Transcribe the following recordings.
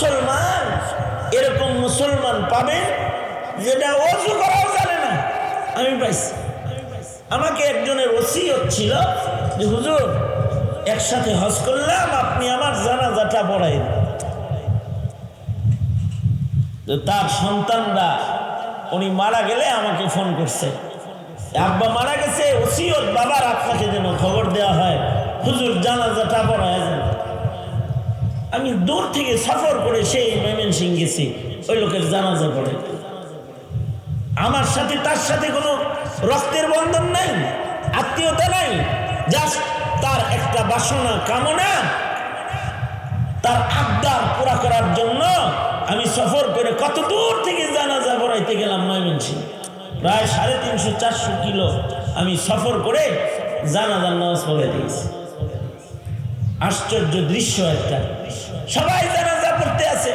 মুসলমান, এরকম মুসলমান পাবেন যেটা অজু করাও জানে না। আমি পাইছি। আমাকে একজনের ওসিয়ত ছিল যে, হুজুর, একসাথে হজ করলাম, আপনি আমার জানাজাটা পড়াইন তো তার সন্তানরা, উনি মারা গেলে আমাকে ফোন করছে। আব্বা মারা গেছে, ওসিয়ত বাবার আপনাকে যেন খবর দেওয়া হয়। হুজুর, জানাজাটা পড়ায় আমি দূর থেকে সফর করে সেই মেমেন সিং গেছি। ওই লোকের জানাজা পড়ে। আমার সাথে, তার সাথে কোনো রক্তের বন্ধন নাই, আত্মীয়তা নাই, জাস্ট তার একটা বাসনা, কামনা। তার আবদার পুরা করার জন্য আমি সফর করে কত দূর থেকে জানাজা পড়াইতে গেলাম ময়মনসিং প্রায় সাড়ে তিনশো, চারশো কিলো আমি সফর করে জানাজার নামাজ পড়ে দিয়েছি আশ্চর্য দৃশ্য একটা। সবাই জানাজা পড়তে আছে।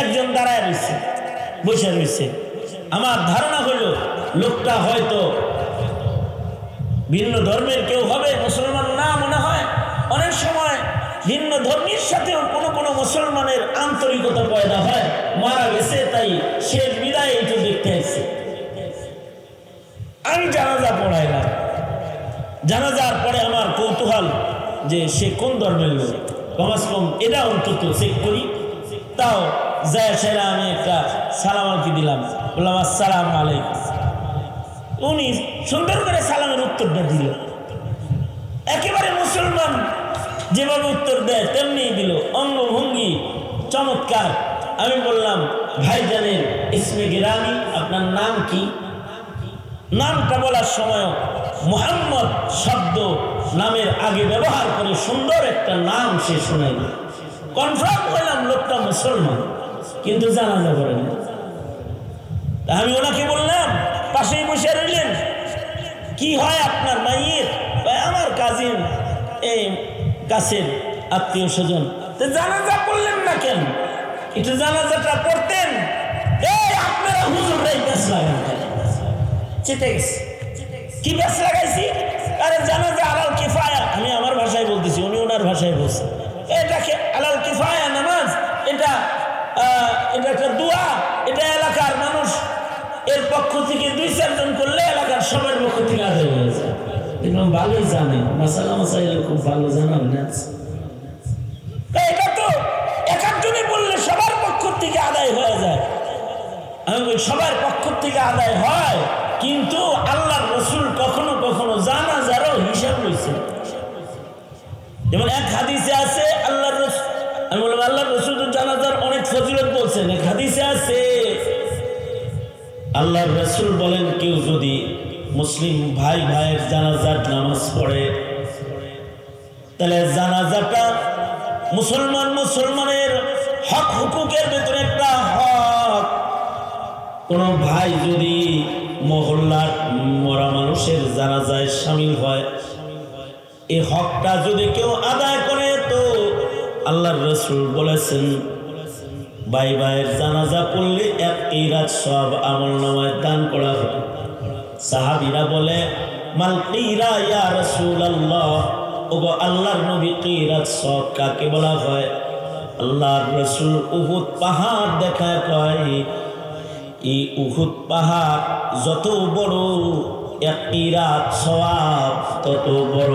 একজন দাঁড়ায় রয়েছে, বসে রয়েছে। আমার ধারণা হলো, লোকটা হয়তো ভিন্ন ধর্মের কেউ হবে, মুসলমান না মনে হয়। অনেক সময় ভিন্ন ধর্মের সাথেও কোনো কোনো মুসলমানের আন্তরিকতা পয়দা হয়। মারা গেছে, তাই শেষ বিদায় একটু দেখতে আসছে। আমি জানাজা পড়াইলাম। জানাজার পরে আমার কৌতূহল যে সে কোন ধর্মের লোক? কমাস কম এটা অন্তত চেক করি। তাও যায় সেরা আমি একটা সালাম আলকি দিলাম। বললাম, আসসালাম আলাইকুম। উনি সুন্দর করে সালামের উত্তরটা দিল। একেবারে মুসলমান যেভাবে উত্তর দেয় তেমনি দিল। অঙ্গভঙ্গি চমৎকার। আমি বললাম, ভাইজানের ইসমে গিরানি আপনার নাম কি? নামটা বলার সময় মোহাম্মদ শব্দ নামের আগে ব্যবহার করে সুন্দর একটা নাম সে শোনাইল। কনফার্ম করলাম, লোকটা মুসলমান, কিন্তু জানাজা করে না আমি ওনাকে বললাম, পাশেই বসে রইলেন। কি হয় আপনার মাইয়ের? আমার কাজিন, এই কাছের আত্মীয় স্বজন। তো জানাজা করলেন না কেন? একটু জানাজাটা পড়তেন এই, আপনারা হুজুরাই বেশ লাগান চেতে গেছে। আরে জানা যে আলাল কিফায়া? আমি আমার ভাষায় বলতেছি, উনি ওনার ভাষায় বলছে। এটাকে আলাল কিফায়া নামাজ, এটা এটা একটা এটা এলাকার মানুষ এর পক্ষ থেকে দুই করলে এলাকার সবার পক্ষ থেকে আদায় হয়ে যায়। ভালোই জানে মাসালা মাসাইল খুব ভালো জানা না এটা তো এক একজনই বললে সবার পক্ষ থেকে আদায় হয়ে যায়। আমি সবার পক্ষ থেকে আদায় হয়? কিন্তু আল্লাহর রসুল কখনো কখনো জানা যারও হিসাব রয়েছে যেমন এক হাদিসে আছে আল্লাহর রসুল আমি বললাম আল্লাহর রসুল তো জানাজার অনেক ফজিলত বলছেন। এক হাদিসে আছে আল্লাহর রসুল বলেন, কেউ যদি মুসলিম ভাই ভাইয়ের জানাজার নামাজ পড়ে, তাহলে জানাজাটা মুসলমান মুসলমানের হক হুকুকের ভেতরে একটা হক। কোনো ভাই যদি মহল্লার মরা মানুষের জানাজায় সামিল হয়। এই হকটা যদি কেউ আদায় করে, তো আল্লাহর রসুল বলেছেন ভাই ভাইয়ের জানাজা পড়লে এক এই রাত সব আমল নামায় দান করা হবে সাহাবিরা বলে, মাল কিরা ইয়া রসুল আল্লাহ ওগো আল্লাহর নবী কিরাত সব কাকে বলা হয়? আল্লাহর রসুল উহুদ পাহাড় দেখা কয় এই উহুদ পাহাড় যত বড় একটি রাত সওয়াব তত বড়।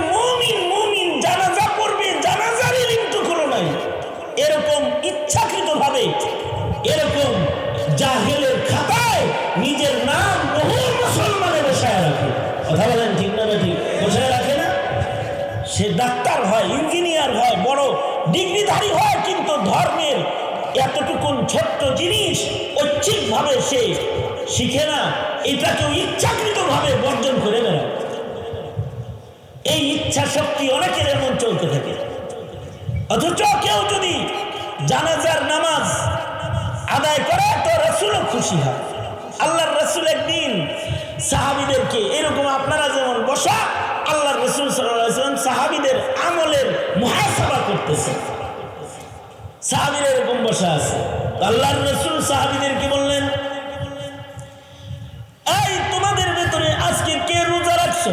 ডিগ্রিধারী হয়, কিন্তু ধর্মের এতটুকুন ছোট্ট জিনিস ঐচ্ছিকভাবে সে শিখে না, এটাকেও ইচ্ছাকৃতভাবে বর্জন করে বেড়ায়। এই ইচ্ছা শক্তি অনেকের এমন চলতে থাকে। অথচ কেউ যদি জানাজার নামাজ আদায় করে, তো রসুলও খুশি হয়। আল্লাহর রসুল একদিন সাহাবিদেরকে, এরকম আপনারা যেমন বসা, আল্লাহর রসুল সাহাবিদের মহাসভা করতেছে। সাহাবির এরকম বসা আছে আল্লাহর রসুল সাহাবিদেরকে বললেন? এই, তোমাদের ভেতরে আজকে কে রোজা রাখছো?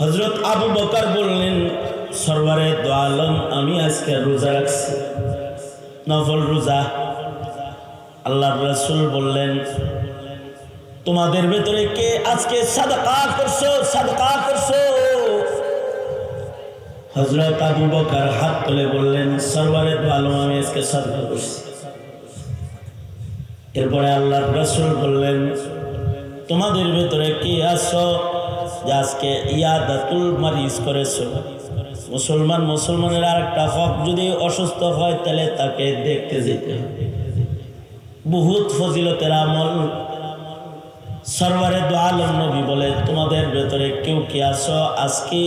হজরত আবু বকার বললেন সরবারে আমি আজকে রোজা রাখছি। নফল রোজা। আল্লাহ রসুল বললেন, তোমাদের ভেতরে কে আজকে সাদকা করছ সাদকা করছ? হজরত আবু বকার হাত তুলে বললেন সরবারে আলম, আমি আজকে সাদকা করছি। এরপরে আল্লাহ রসুল বললেন, তোমাদের ভেতরে কি আসো যে আজকে ইয়াদাতুল মারিজ করেছ? মুসলমান মুসলমানের আর একটা হক যদি অসুস্থ হয়, তাহলে তাকে দেখতে যেতে হবে। বহুত ফজিলতের আমল। সরবারে দো আলম নবী বলে, তোমাদের ভেতরে কেউ কি আসো আজকে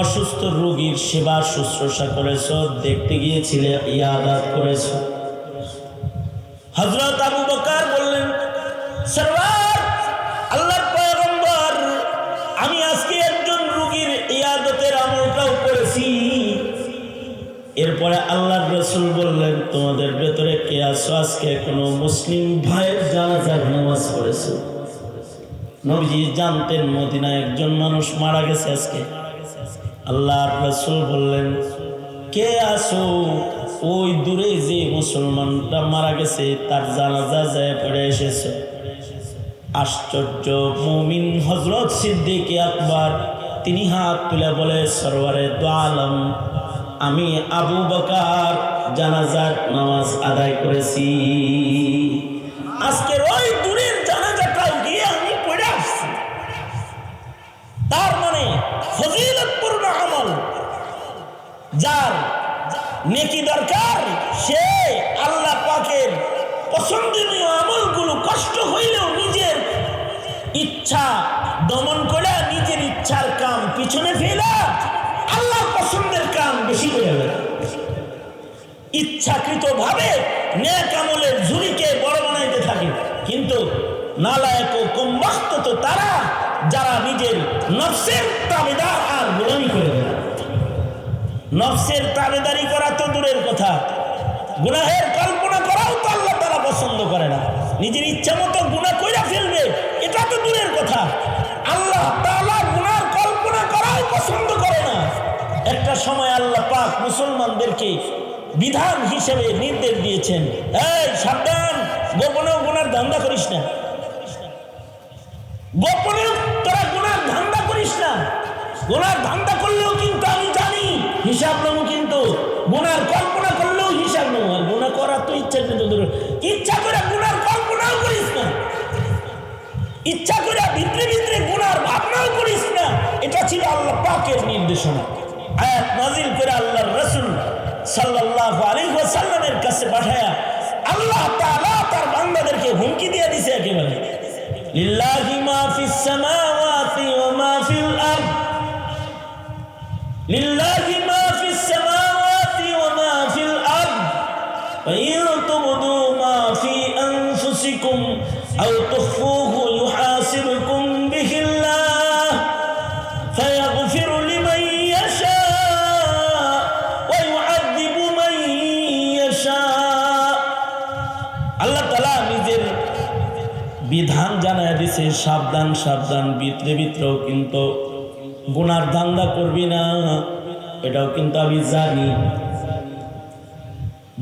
অসুস্থ রোগীর সেবা, শুশ্রূষা করেছ, দেখতে গিয়েছিলে ইয়াদাত করেছ। হজরত আবু বকার বললেন সরবার আমি আজকে একজন রোগীর ইয়াদতের আমলটাও করেছি। এরপরে আল্লাহর রসুল বললেন, তোমাদের ভেতরে কে আসো আজকে কোনো মুসলিম ভাইয়ের জানাজার নামাজ পড়েছে। নবীজি জানতেন মদিনা একজন মানুষ মারা গেছে আজকে। আল্লাহর রসুল বললেন, কে আসো ওই দূরে যে মুসলমানটা মারা গেছে, তার জানাজা যায় পড়ে এসেছে। আশ্চর্য মুমিন হজরত সিদ্দিক আকবর, তিনি হাত তুলে বলে সরোয়ারে দোয়ালম আমি আবু বকার জানাজার নামাজ আদায় করেছি। আজকের ওই দূরের জানাজাটাও গিয়ে আমি পড়ে আসছি। তার মানে আমল যার নেকি দরকার, সে আল্লাহ পাকের পছন্দনীয় আমলগুলো কষ্ট হইলেও নিজের ইচ্ছা দমন করে নিজের ইচ্ছার কাম পিছনে ফেলা আল্লাহ পছন্দের কাম বেশি করে ইচ্ছাকৃত ভাবে ন্যাক আমলের ঝুড়িকে বড় বানাইতে থাকে, কিন্তু নালায়ক ও কম্বাস্ত তো তারা, যারা নিজের নফসের তাবেদার আর গোলামি করে দেয় নফসের তাবেদারি করা তো দূরের কথা। গুনাহের কল্পনা করাও তো আল্লাহ তারা পছন্দ করে না। নিজের ইচ্ছা মতো গুণা কইরা ফেলবে, এটা তো দূরের কথা। আল্লাহ তাআলা গুনার কল্পনা করাও পছন্দ করে না। একটা সময় আল্লাহ পাক মুসলমানদেরকে বিধান হিসেবে নির্দেশ দিয়েছেন, এই, সাবধান, গোপনেও গুনার ধান্দা করিস না। গোপনেও তোরা গুনার ধান্দা করিস না। গুনার ধান্দা করলেও কিন্তু হিসাব নেব কিন্তু। গুনার কল্পনা করলেও হিসাব নেব আর গুণা করার তো ইচ্ছা কিন্তু ইচ্ছা করে গুনার কল্পনাও করিস না। ইচ্ছা করে ভিতরে ভিতরে গুনার ভাবনাও করিস না। এটা ছিল আল্লাহ পাকের নির্দেশনা। আয়াত নাজিল করে আল্লাহর রসুল ওয়াসাল্লামের কাছে আল্লাহ তাআলা তার বান্দাদেরকে হুমকি দিয়ে দিছে একেবারে। লিল্লাহি মা ফিস সামাওয়াতি ওয়া মা ফিল আরদ। أنفسكم أو تخفوه يحاسبكم به الله فيغفر لمن يشاء ويعذب من يشاء আল্লাহ তালা নিজের বিধান জানায় দিছে সাবধান সাবধান ভিতরে ভিতরেও কিন্তু গুনার ধান্দা করবি না এটাও কিন্তু আমি জানি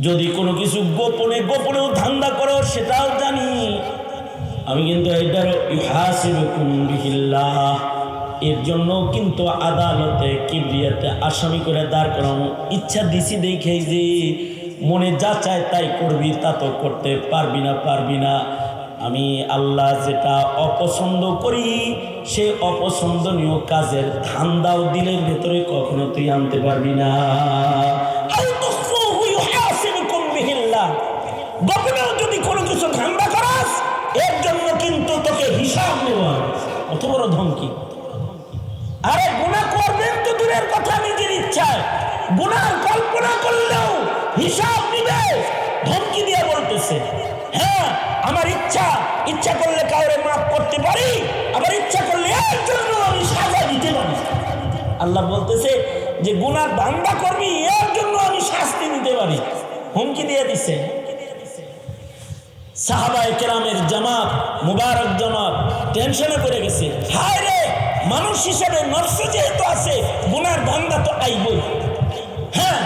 যদি কোনো কিছু গোপনে গোপনেও ধান্দা করো, সেটাও জানি। আমি কিন্তু এর জন্য কিন্তু আদালতে, কিবরিয়াতে আসামি করে দাঁড় করানো ইচ্ছা দিছি দেখে যে মনে যা চায় তাই করবি, তা তো করতে পারবি না পারবি না। আমি আল্লাহ যেটা অপছন্দ করি, সে অপছন্দনীয় কাজের ধান্দাও দিলের ভেতরে কখনো তুই আনতে পারবি না। গোপনেও যদি কোনো কিছু ধান্দা করাস, এর জন্য কিন্তু তোকে হিসাব নেওয়া অত বড় ধমকি। আরে গুণা করবেন তো দূরের কথা, নিজের ইচ্ছায়। গুনার কল্পনা করলেও হিসাব নিবে। ধমকি দিয়ে বলতেছে হ্যাঁ আমার ইচ্ছা। ইচ্ছা করলে কাউরে মাফ করতে পারি, আবার ইচ্ছা করলে এর জন্য আমি সাজা দিতে পারি। আল্লাহ বলতেছে যে গুনার বান্দা করবি, এর জন্য আমি শাস্তি দিতে পারি। হুমকি দিয়ে দিছে। সাহাবায়ে কেরামের জামাত, মুবারক জামাত টেনশনে পড়ে গেছে। হায় রে, মানুষ হিসেবে নফস যেহেতু আছে, গুনার ধান্দা তো আইবই। হ্যাঁ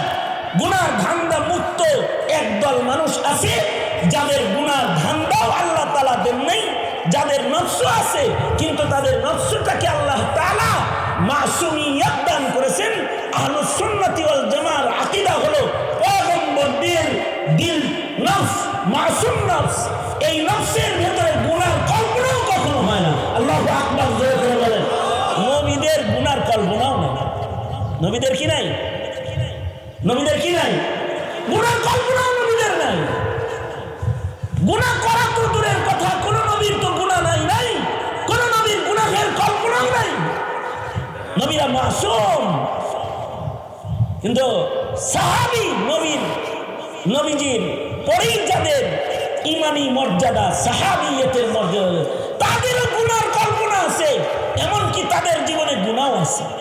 গুনার ধান্দা মুক্ত একদল মানুষ আছে, যাদের গুনার ধান্দাও আল্লাহ তালা দেন নাই, যাদের নফস আছে, কিন্তু তাদের নফসটাকে আল্লাহ তালা মাসুমিয়াত দান করেছেন। আহলুস সুন্নাতি ওয়াল জামার আকীদা হলো পয়গম্বর দিল নফস মাসুম নবীদের কি নাই? নবীদের কি নাই? গুনার কল্পনাও নবীদের নাই। গুণা করা তো দূরের কথা, কোন নবীর তো গুনাহ নাই নাই। কোন নবীর গুনাহের কল্পনাও নাই। নবীরা মাসুম। কিন্তু সাহাবি নবীর, নবীজির পরেই যাদের ইমানি মর্যাদা সাহাবি সাহাবিয়তের মর্যাদা। তাদেরও গুণার কল্পনা আছে, এমনকি তাদের জীবনে গুণাও আছে।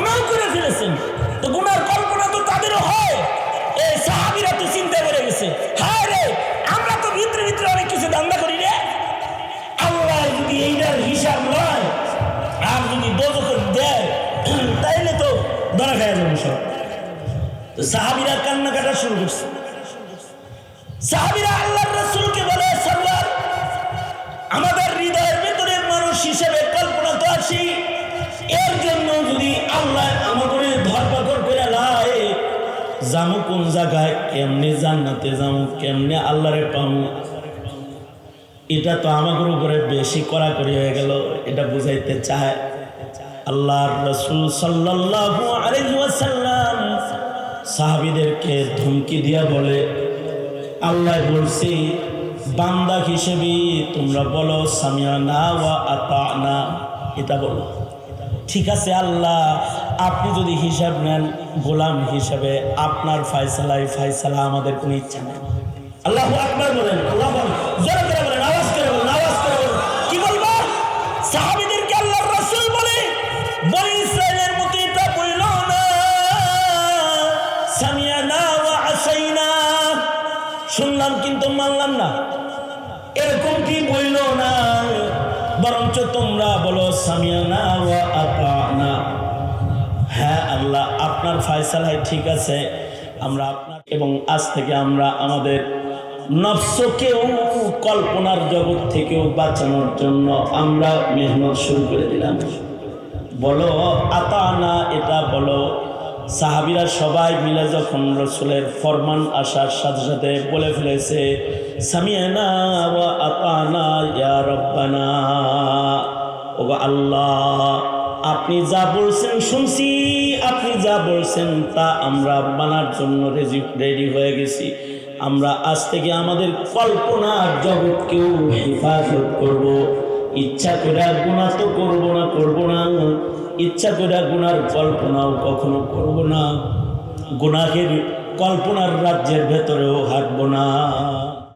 গুণাও করে ফেলেছেন। তো গুনার কল্পনা তো তাদেরও হয়। এই সাহাবিরা তো চিন্তা করে গেছে। হায় রে, আমরা তো ভিতরে ভিতরে অনেক কিছু দান্দা করি রে। আল্লাহ যদি এইটার হিসাব নয়, আর যদি দোজক দেয়, তাইলে তো ধরা খাওয়া যাবে সব। তো সাহাবিরা কান্না কাটা শুরু করছে। সাহাবিরা জামু কোন জায়গায়, কেমনে জান্নাতে যামু কেমনে আল্লাহরে পামু? এটা তো আমাদের উপরে বেশি কড়াকড়ি হয়ে গেল, এটা বুঝাইতে চায়। আল্লাহর রসুল সাল্লাল্লাহু সাহাবীদেরকে ধমকি দিয়া বলে, আল্লাহ বলছি, বান্দা হিসেবে তোমরা বলো সামিয়ানা ওয়া আতা না এটা বলো। ঠিক আছে আল্লাহ, আপনি যদি হিসাব নেন, গোলাম হিসাবে আপনার ফায়সালাই ফায়সালা আমাদের কোনো ইচ্ছা নেই। আল্লাহ আকবার বলেন, আল্লাহ বলেন, আওয়াজ আওয়াজ কি বলব? বলে এটা বলল না। শুনলাম কিন্তু মানলাম না। এরকম কি বলল না? বরঞ্চ তোমরা বলো, সামিয়ানা ওয়া আপনার ফায়সালায় ঠিক আছে? আমরা আপনার এবং আজ থেকে আমরা আমাদের নফসকেও কল্পনার জগৎ থেকেও বাঁচানোর জন্য আমরা মেহনত শুরু করে দিলাম। বলো আতা আতানা এটা বলো। সাহাবিরা সবাই মিলে যখন রসুলের ফরমান আসার সাথে সাথে বলে ফেলেছে, সামিয়ানা আতানা ইয়া রব্বানা ও আল্লাহ। আপনি যা বলছেন শুনছি, আপনি যা বলছেন তা আমরা মানার জন্য রেডি হয়ে গেছি। আমরা আজ থেকে আমাদের কল্পনার জগৎকেও হেফাজত করব। ইচ্ছা করে গুণা তো করব না করব না। ইচ্ছা করে গুনার কল্পনাও কখনো করব না। গুনাহের কল্পনার রাজ্যের ভেতরেও হাঁটবো না।